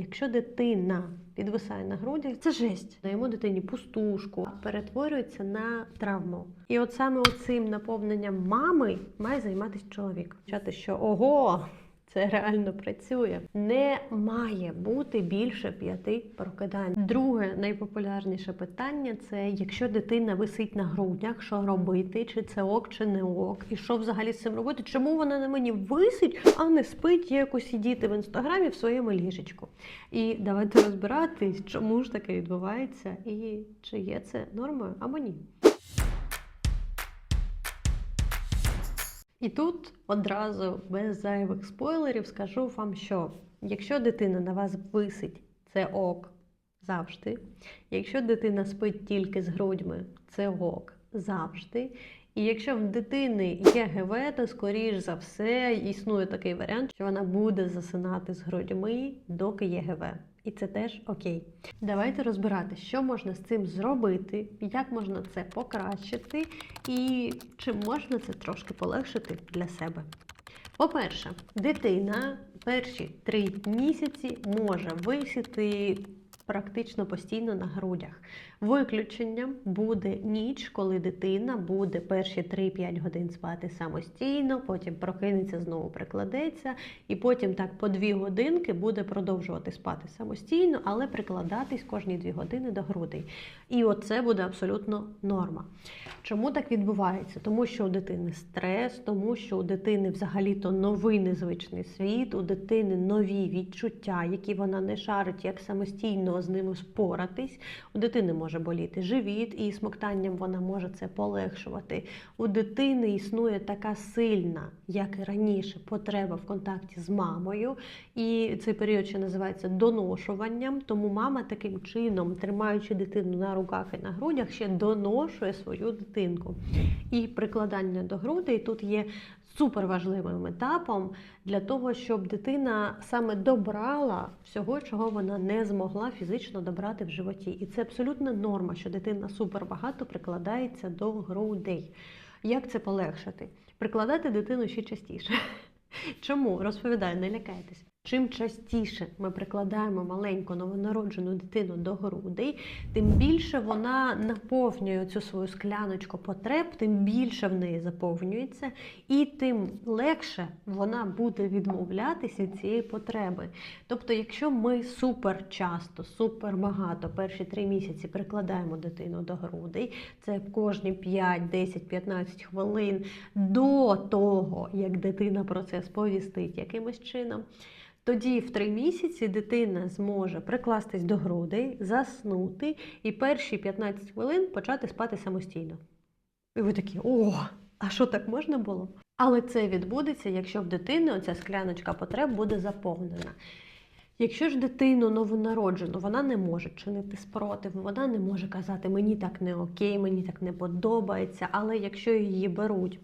якщо дитина підвисає на грудях, це жесть. Даємо дитині пустушку, перетворюється на травму. І от саме оцим наповненням мами має займатися чоловік. Чати, що ого. Це реально працює. Не має бути більше п'яти прокидань. Друге найпопулярніше питання це якщо дитина висить на грудях, що робити, чи це ок, чи не ок, і що взагалі з цим робити? Чому вона на мені висить, а не спить якось сидіти в інстаграмі в своєму ліжечку? І давайте розбиратись, чому ж таке відбувається, і чи є це нормою або ні. І тут одразу без зайвих спойлерів скажу вам, що якщо дитина на вас висить, це ок завжди. Якщо дитина спить тільки з грудьми, це ок завжди. І якщо в дитини є ГВ, то скоріш за все існує такий варіант, що вона буде засинати з грудьми, доки є ГВ. І це теж окей. Давайте розбирати, що можна з цим зробити, як можна це покращити, і чи можна це трошки полегшити для себе. По-перше, дитина перші три місяці може висіти практично постійно на грудях. Виключенням буде ніч, коли дитина буде перші 3-5 годин спати самостійно, потім прокинеться, знову прикладеться, і потім так по 2 годинки буде продовжувати спати самостійно, але прикладатись кожні 2 години до грудей. І оце буде абсолютно норма. Чому так відбувається? Тому що у дитини стрес, тому що у дитини взагалі-то новий незвичний світ, у дитини нові відчуття, які вона не шарить, як самостійно з ними споратись. У дитини може боліти живіт, і смоктанням вона може це полегшувати. У дитини існує така сильна, як і раніше, потреба в контакті з мамою. І цей період ще називається доношуванням. Тому мама таким чином, тримаючи дитину на руках і на грудях, ще доношує свою дитинку. І прикладання до грудей тут є супер важливим етапом для того, щоб дитина саме добрала всього, чого вона не змогла фізично добрати в животі. І це абсолютна норма, що дитина супербагато прикладається до грудей. Як це полегшити? Прикладати дитину ще частіше. Чому? Розповідаю, не лякайтесь. Чим частіше ми прикладаємо маленьку новонароджену дитину до грудей, тим більше вона наповнює цю свою скляночку потреб, тим більше в неї заповнюється, і тим легше вона буде відмовлятися від цієї потреби. Тобто, якщо ми супер часто, супер багато перші три місяці прикладаємо дитину до грудей, це кожні 5, 10, 15 хвилин до того, як дитина про це сповістить якимось чином. Тоді в три місяці дитина зможе прикластись до грудей, заснути і перші 15 хвилин почати спати самостійно. І ви такі, о, а що так можна було? Але це відбудеться, якщо в дитини оця скляночка потреб буде заповнена. Якщо ж дитину новонароджену, вона не може чинити спротив, вона не може казати мені так не окей, мені так не подобається, але якщо її беруть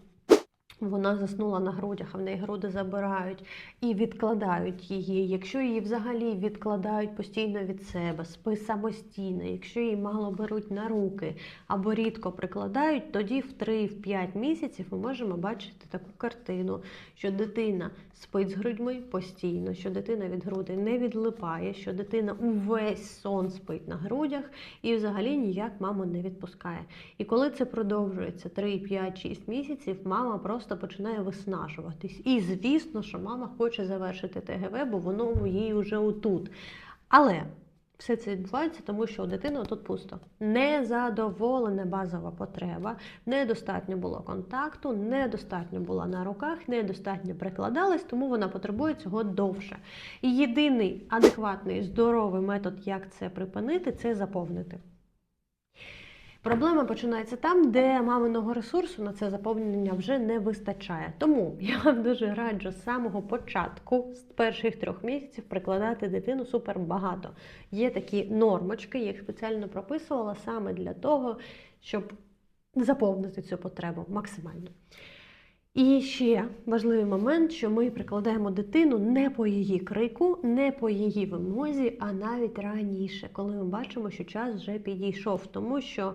вона заснула на грудях, а в неї груди забирають і відкладають її. Якщо її взагалі відкладають постійно від себе, спи самостійно, якщо її мало беруть на руки або рідко прикладають, тоді в 3-5 місяців ми можемо бачити таку картину, що дитина спить з грудьми постійно, що дитина від грудей не відлипає, що дитина увесь сон спить на грудях і взагалі ніяк маму не відпускає. І коли це продовжується 3, 5, 6 місяців, мама просто починає виснажуватись. І звісно, що мама хоче завершити ТГВ, бо воно їй вже отут. Але все це відбувається, тому що у дитини тут пусто. Незадоволена базова потреба, недостатньо було контакту, недостатньо була на руках, недостатньо прикладалась, тому вона потребує цього довше. І єдиний адекватний здоровий метод, як це припинити, це заповнити. Проблема починається там, де маминого ресурсу на це заповнення вже не вистачає. Тому я вам дуже раджу з самого початку, з перших трьох місяців, прикладати дитину супер багато. Є такі нормочки, я їх спеціально прописувала саме для того, щоб заповнити цю потребу максимально. І ще важливий момент, що ми прикладаємо дитину не по її крику, не по її вимозі, а навіть раніше, коли ми бачимо, що час вже підійшов. Тому що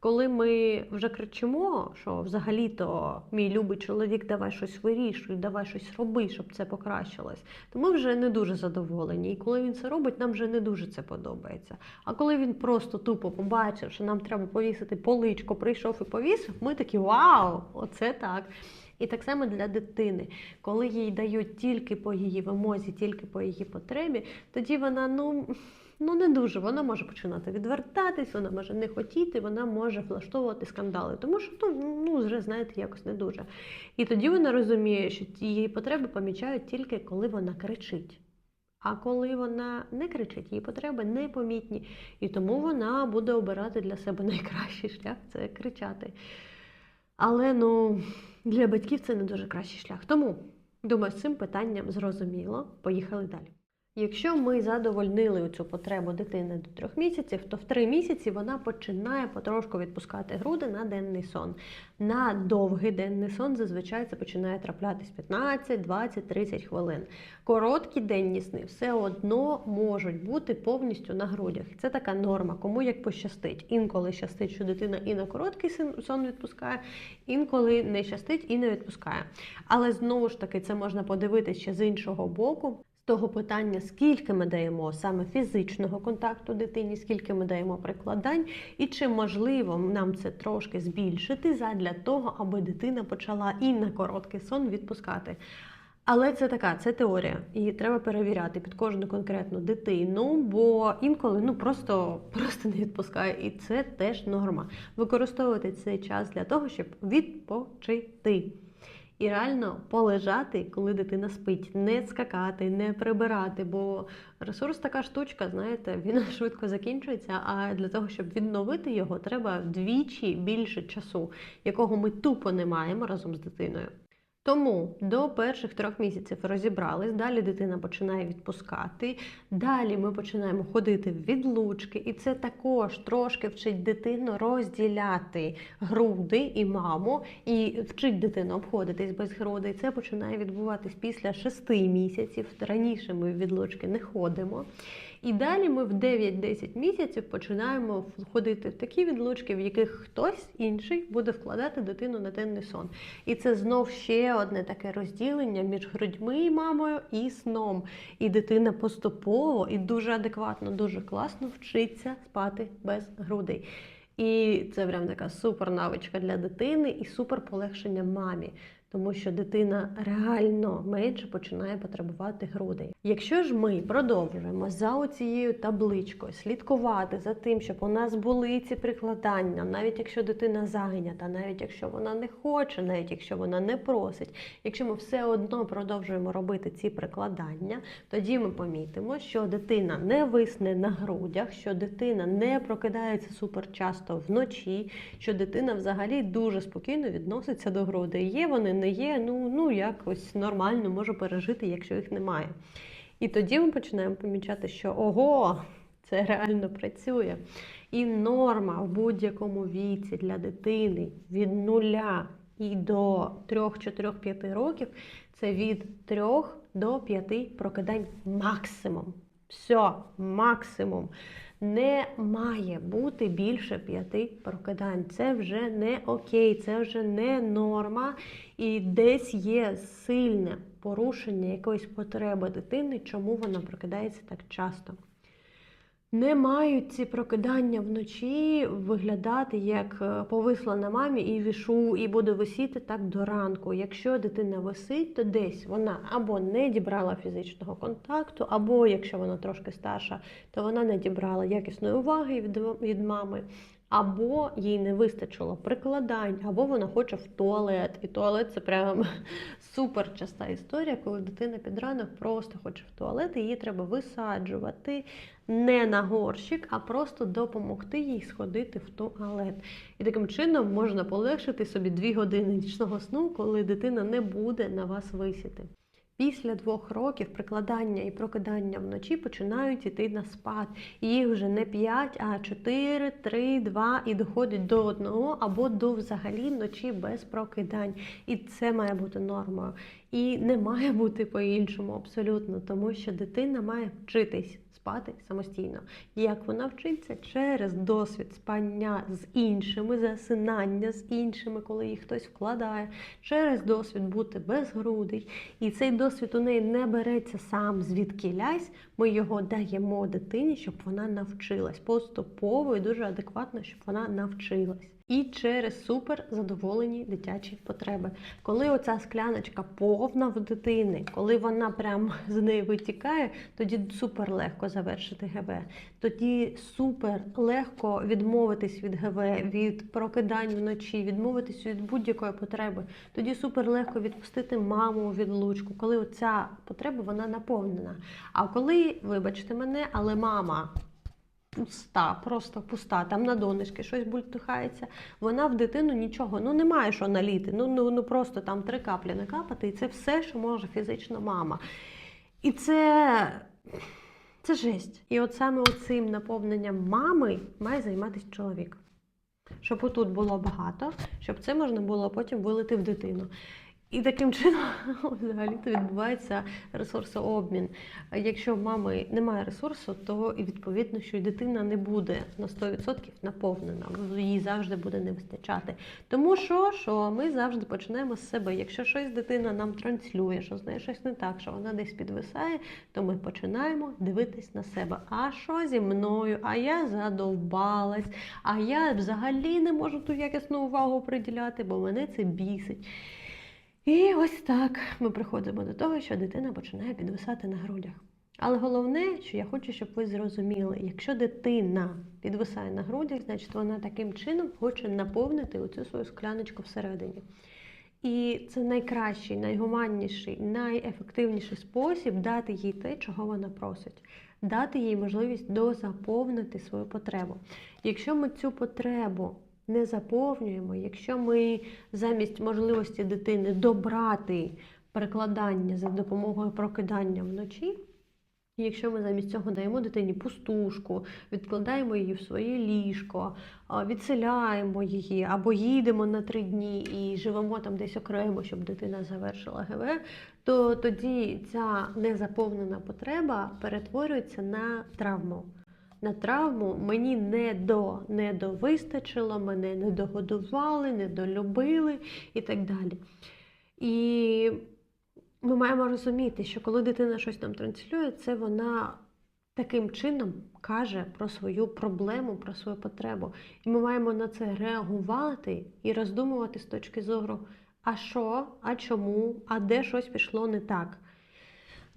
Коли ми вже кричимо, що взагалі-то мій любий чоловік, давай щось вирішуй, давай щось роби, щоб це покращилось, то ми вже не дуже задоволені. І коли він це робить, нам вже не дуже це подобається. А коли він просто тупо побачив, що нам треба повісити поличку, прийшов і повісив, ми такі вау, оце так. І так само для дитини, коли їй дають тільки по її вимозі, тільки по її потребі, тоді вона ну. Ну, не дуже. Вона може починати відвертатись, вона може не хотіти, вона може влаштовувати скандали, тому що ну, ну вже знаєте, якось не дуже. І тоді вона розуміє, що її потреби помічають тільки коли вона кричить. А коли вона не кричить, її потреби непомітні. І тому вона буде обирати для себе найкращий шлях це кричати. Але ну, для батьків це не дуже кращий шлях. Тому, думаю, з цим питанням зрозуміло. Поїхали далі. Якщо ми задовольнили цю потребу дитини до трьох місяців, то в три місяці вона починає потрошку відпускати груди на денний сон. На довгий денний сон зазвичай це починає траплятись 15, 20, 30 хвилин. Короткі денні сни все одно можуть бути повністю на грудях. Це така норма, кому як пощастить. Інколи щастить, що дитина і на короткий сон відпускає, інколи не щастить і не відпускає. Але знову ж таки, це можна подивитися ще з іншого боку. Того питання, скільки ми даємо саме фізичного контакту дитині, скільки ми даємо прикладань, і чи можливо нам це трошки збільшити задля того, аби дитина почала і на короткий сон відпускати. Але це така, це теорія, і треба перевіряти під кожну конкретну дитину, бо інколи ну просто, просто не відпускає, і це теж норма. Використовувати цей час для того, щоб відпочити. І реально полежати, коли дитина спить, не скакати, не прибирати, бо ресурс така штучка, знаєте, він швидко закінчується. А для того, щоб відновити його, треба вдвічі більше часу, якого ми тупо не маємо разом з дитиною. Тому до перших трьох місяців розібрались, далі дитина починає відпускати, далі ми починаємо ходити в відлучки, і це також трошки вчить дитину розділяти груди і маму, і вчить дитину обходитись без грудей. Це починає відбуватись після шести місяців. Раніше ми в відлучки не ходимо. І далі ми в 9-10 місяців починаємо входити в такі відлучки, в яких хтось інший буде вкладати дитину на денний сон. І це знов ще одне таке розділення між грудьми і мамою і сном. І дитина поступово і дуже адекватно, дуже класно вчиться спати без грудей. І це прям така супер навичка для дитини і супер полегшення мамі. Тому що дитина реально менше починає потребувати грудей. Якщо ж ми продовжуємо за оцією табличкою слідкувати за тим, щоб у нас були ці прикладання, навіть якщо дитина зайнята, навіть якщо вона не хоче, навіть якщо вона не просить, якщо ми все одно продовжуємо робити ці прикладання, тоді ми помітимо, що дитина не висне на грудях, що дитина не прокидається супер часто вночі, що дитина взагалі дуже спокійно відноситься до грудей. Є вони, не є, ну, ну якось нормально можу пережити, якщо їх немає. І тоді ми починаємо помічати, що ого, це реально працює. І норма в будь-якому віці для дитини від нуля і до 3-4-5 років це від 3 до 5 прокидань максимум. Все, максимум. Не має бути більше п'яти прокидань. Це вже не окей, це вже не норма. І десь є сильне порушення якоїсь потреби дитини, чому вона прокидається так часто. Не мають ці прокидання вночі виглядати як е, повисла на мамі і вішу, і буде висіти так до ранку. Якщо дитина висить, то десь вона або не дібрала фізичного контакту, або якщо вона трошки старша, то вона не дібрала якісної уваги від мами. Або їй не вистачило прикладань, або вона хоче в туалет. І туалет це прям супер часта історія, коли дитина під ранок просто хоче в туалет, і її треба висаджувати не на горщик, а просто допомогти їй сходити в туалет. І таким чином можна полегшити собі дві години нічного сну, коли дитина не буде на вас висіти. Після двох років прикладання і прокидання вночі починають іти на спад. Їх вже не 5, а 4, 3, 2 і доходить до одного або до взагалі ночі без прокидань. І це має бути нормою. І не має бути по-іншому абсолютно, тому що дитина має вчитись спати самостійно. Як вона вчиться через досвід спання з іншими, засинання з іншими, коли їх хтось вкладає, через досвід бути без грудей. І цей досвід у неї не береться сам звідки лясь. Ми його даємо дитині, щоб вона навчилась поступово і дуже адекватно, щоб вона навчилась. І через супер задоволені дитячі потреби. Коли оця скляночка повна в дитини, коли вона прям з неї витікає, тоді супер легко завершити ГВ. Тоді супер легко відмовитись від ГВ, від прокидань вночі, відмовитись від будь-якої потреби. Тоді супер легко відпустити маму від лучку, коли оця потреба вона наповнена. А коли, вибачте мене, але мама пуста, просто пуста, там на донечки щось бультихається, вона в дитину нічого, ну немає що наліти, ну, ну, ну просто там три каплі накапати, і це все, що може фізично мама. І це. Це жесть. І от саме оцим наповненням мами має займатися чоловік. Щоб отут було багато, щоб це можна було потім вилити в дитину. І таким чином взагалі то відбувається ресурсообмін. Якщо в мами немає ресурсу, то і відповідно, що й дитина не буде на 100% наповнена, їй завжди буде не вистачати. Тому що, що ми завжди починаємо з себе. Якщо щось дитина нам транслює, що з нею щось не так, що вона десь підвисає, то ми починаємо дивитись на себе. А що зі мною? А я задовбалась, а я взагалі не можу ту якісну увагу приділяти, бо мене це бісить. І ось так ми приходимо до того, що дитина починає підвисати на грудях. Але головне, що я хочу, щоб ви зрозуміли, якщо дитина підвисає на грудях, значить вона таким чином хоче наповнити оцю свою скляночку всередині. І це найкращий, найгуманніший, найефективніший спосіб дати їй те, чого вона просить, дати їй можливість дозаповнити свою потребу. Якщо ми цю потребу не заповнюємо, якщо ми замість можливості дитини добрати перекладання за допомогою прокидання вночі, якщо ми замість цього даємо дитині пустушку, відкладаємо її в своє ліжко, відселяємо її або їдемо на три дні і живемо там десь окремо, щоб дитина завершила ГВ, то тоді ця незаповнена потреба перетворюється на травму. На травму мені не до не довистачило, мене не догодували, не долюбили і так далі. І ми маємо розуміти, що коли дитина щось нам транслює, це вона таким чином каже про свою проблему, про свою потребу. І ми маємо на це реагувати і роздумувати з точки зору, а що, а чому, а де щось пішло не так.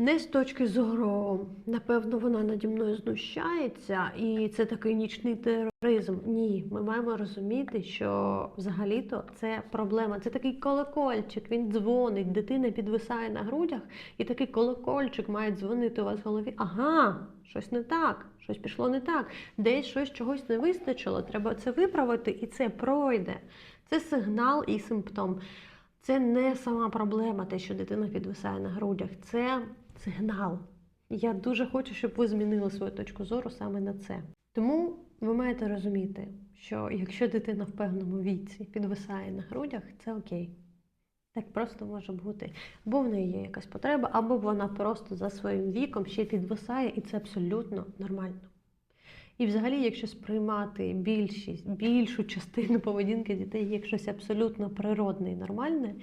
Не з точки зору, напевно, вона наді мною знущається, і це такий нічний тероризм. Ні, ми маємо розуміти, що взагалі-то це проблема. Це такий колокольчик, він дзвонить, дитина підвисає на грудях, і такий колокольчик має дзвонити у вас в голові. Ага, щось не так, щось пішло не так, десь щось чогось не вистачило. Треба це виправити, і це пройде. Це сигнал і симптом. Це не сама проблема, те, що дитина підвисає на грудях. Це сигнал. Я дуже хочу, щоб ви змінили свою точку зору саме на це. Тому ви маєте розуміти, що якщо дитина в певному віці підвисає на грудях, це окей. Так просто може бути. Або в неї є якась потреба, або вона просто за своїм віком ще підвисає, і це абсолютно нормально. І взагалі, якщо сприймати більшість, більшу частину поведінки дітей як щось абсолютно природне і нормальне,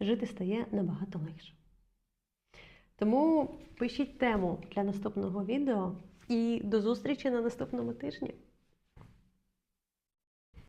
жити стає набагато легше. Тому пишіть тему для наступного відео і до зустрічі на наступному тижні.